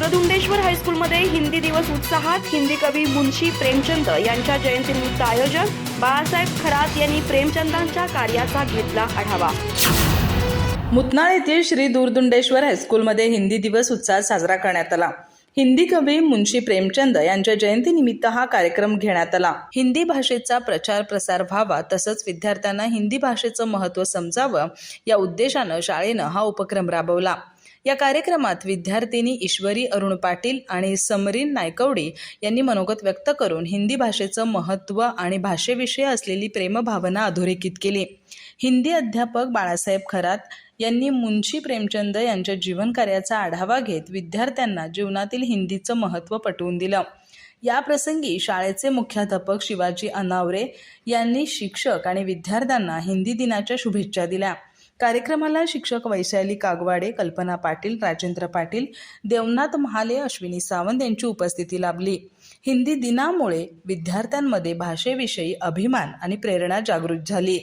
दुर्दुंडेश्वर हायस्कूलमध्ये हिंदी दिवस उत्साहात हिंदी कवी मुन्शी प्रेमचंद यांच्या जयंतीनिमित्त आयोजन बाळासाहेब खरात यांनी प्रेमचंदांच्या कार्याचा घेतला आढावा. मुतनाळ येथील श्री दूरदुंडेश्वर हायस्कूलमध्ये हिंदी दिवस उत्साहात साजरा करण्यात आला. हिंदी कवी मुन्शी प्रेमचंद यांच्या जयंतीनिमित्त हा कार्यक्रम घेण्यात आला. हिंदी भाषेचा प्रचार प्रसार व्हावा तसंच विद्यार्थ्यांना हिंदी भाषेचं महत्त्व समजावं या उद्देशानं शाळेनं हा उपक्रम राबवला. या कार्यक्रमात विद्यार्थिनी ईश्वरी अरुण पाटील आणि समरीन नायकवडी यांनी मनोगत व्यक्त करून हिंदी भाषेचं महत्त्व आणि भाषेविषयी असलेली प्रेमभावना अधोरेखित केली. हिंदी अध्यापक बाळासाहेब खरात यांनी मुंशी प्रेमचंद यांच्या जीवनकार्याचा आढावा घेत विद्यार्थ्यांना जीवनातील हिंदीचं महत्त्व पटवून दिलं. या प्रसंगी शाळेचे मुख्याध्यापक शिवाजी अनावरे यांनी शिक्षक आणि विद्यार्थ्यांना हिंदी दिनाच्या शुभेच्छा दिल्या. कार्यक्रमाला शिक्षक वैशाली कागवाडे कल्पना पाटील राजेंद्र पाटील देवनाथ महाले अश्विनी सावंत यांची उपस्थिती लाभली. हिंदी दिनामुळे विद्यार्थ्यांमध्ये भाषेविषयी अभिमान आणि प्रेरणा जागृत झाली.